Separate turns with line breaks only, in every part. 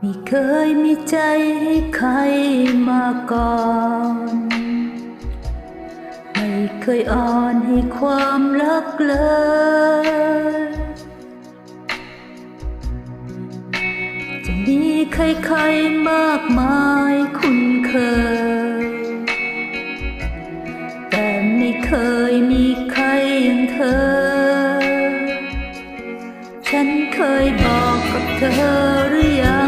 ไม่เคยมีใจให้ใครมาก่อน ไม่เคยอ่อนให้ความรักเลย จะมีใครๆมากมายคุ้นเคย แต่ไม่เคยมีใครอย่างเธอ ฉันเคยบอกกับเธอหรือยัง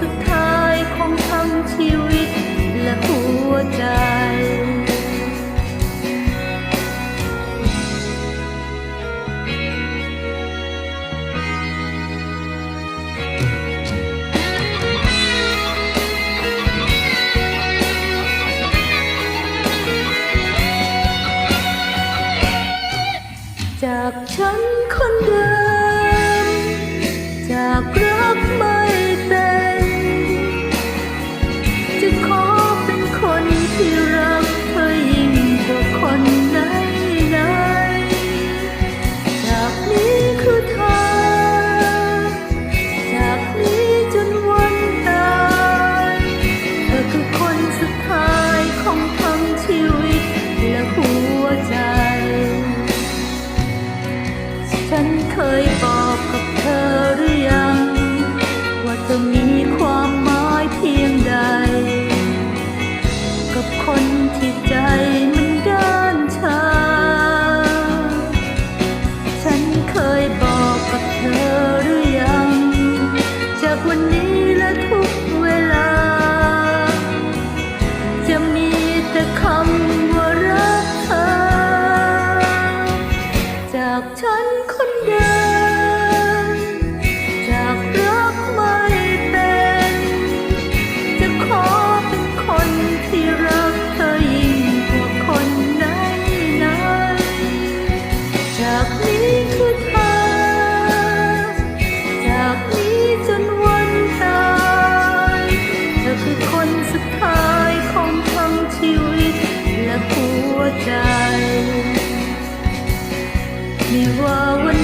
สุดท้ายของทั้งชีวิตและหัวใจ จากฉันคนเดิมจาก ว่า แล